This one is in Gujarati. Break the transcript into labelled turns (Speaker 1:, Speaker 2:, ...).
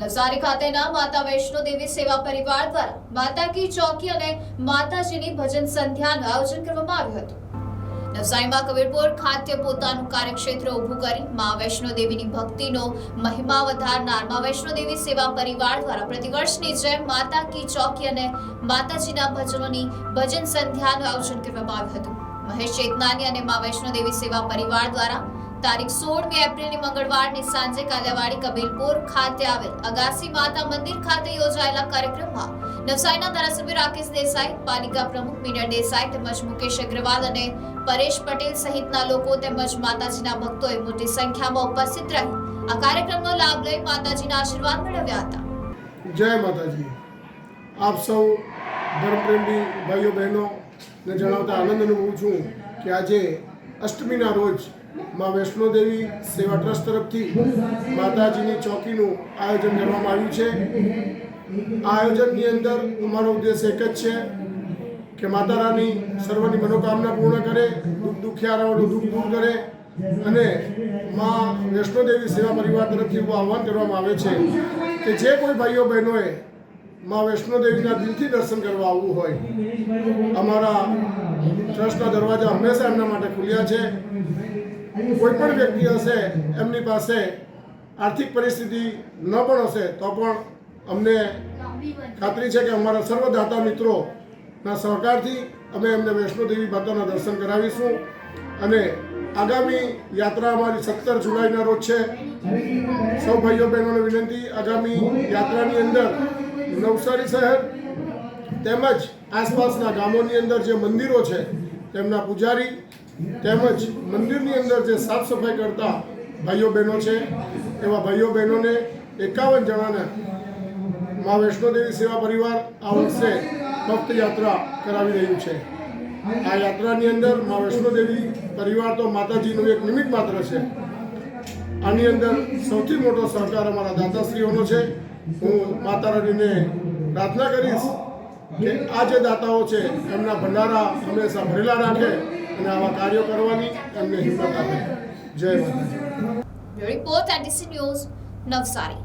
Speaker 1: નવસારી ખાતેના માતા વૈષ્ણો દેવી સેવા પરિવાર દ્વારા માતા કી ચોકી અને માતાજીની ભજન સંધ્યાનું આયોજન કરવામાં આવ્યું હતું. નવસારીમાં કબીરપુર ખાતે પોતાનું કાર્યક્ષેત્ર ઊભું કરી મા વૈષ્ણો દેવીની ભક્તિનો મહિમા વધારનાર મા વૈષ્ણો દેવી સેવા પરિવાર દ્વારા પ્રતિવર્ષની જેમ માતા કી ચોકી અને માતાજીના ભજનોની ભજન સંધ્યાનું આયોજન કરવામાં આવ્યું હતું. મહેશ ચેતનાની અને મા વૈષ્ણો દેવી સેવા પરિવાર દ્વારા તારીખ સોળમી એપ્રિલની મંગળવારની સાંજે કાલિયાવાડી કબીરપુર ખાતે આવેલ અગાસી માતા મંદિર ખાતે યોજાયેલા કાર્યક્રમમાં નવસારીના ધારાસભ્ય રાકેશ દેસાઈ, પાલિકા પ્રમુખ મીના દેસાઈ તેમજ મુકેશ અગ્રવાલ અને પરેશ પટેલ સહિતના લોકો તેમજ માતાજીના ભક્તોએ મોટી સંખ્યામાં ઉપસ્થિત રહી આ કાર્યક્રમનો લાભ લઈ માતાજીના આશીર્વાદ મેળવ્યા હતા.
Speaker 2: જય માતાજી. આપ સૌ ધર્મપ્રેમી ભાઈઓ બહેનો ને જણાવતા આનંદ અનુભવું છું કે આજે અષ્ટમીના રોજ મા વૈષ્ણોદેવી સેવા ટ્રસ્ટ તરફથી માતાજીની ચોકીનું આયોજન કરવામાં આવ્યું છે. આ આયોજનની અંદર અમારો ઉદ્દેશ એક જ છે કે માતા રાની સર્વની મનોકામના પૂર્ણ કરે, દુઃખ દુખિયારાઓનું દુઃખ દૂર કરે અને મા વૈષ્ણોદેવી સેવા પરિવાર તરફથી એવું આહવાન કરવામાં આવે છે કે જે કોઈ ભાઈઓ બહેનોએ મા વૈષ્ણોદેવીના દિલથી દર્શન કરવા આવવું હોય. અમારા ટ્રસ્ટના દરવાજા હંમેશા એમના માટે ખુલ્યા છે. કોઈ પણ વ્યક્તિ હશે, એમની પાસે આર્થિક પરિસ્થિતિ ન પણ હશે, તો પણ અમને ખાતરી છે કે અમારા સર્વદાતા મિત્રોના સહકારથી અમે એમને વૈષ્ણોદેવી માતાના દર્શન કરાવીશું. અને આગામી યાત્રા અમારી સત્તર જુલાઈના રોજ છે. સૌ ભાઈઓ બહેનોને વિનંતી, આગામી યાત્રાની અંદર નવસારી શહેર તેમજ આસપાસના ગામોની અંદર જે મંદિરો છે, તેમના પૂજારી તેમજ મંદિરની અંદર જે સાફ સફાઈ કરતા ભાઈઓ બહેનો છે, એવા ભાઈઓ બહેનોને એકાવન જણાને મા વૈષ્ણોદેવી સેવા પરિવાર આ વર્ષે ભક્ત યાત્રા કરાવી રહ્યું છે. આ યાત્રાની અંદર મા વૈષ્ણોદેવી પરિવાર તો માતાજીનું એક નિમિત્ત માત્ર છે. આની અંદર સૌથી મોટો સહકાર અમારા દાતાશ્રીઓનો છે. હું માતા રાણીને પ્રાર્થના કરીશ કે આ જે દાતાઓ છે, એમના ભંડારા હંમેશા ભરેલા રાખે અને આવા કાર્યો કરવાની એમને હિંમત આપે. જય માતાજી.
Speaker 1: Report NDC news Navsari.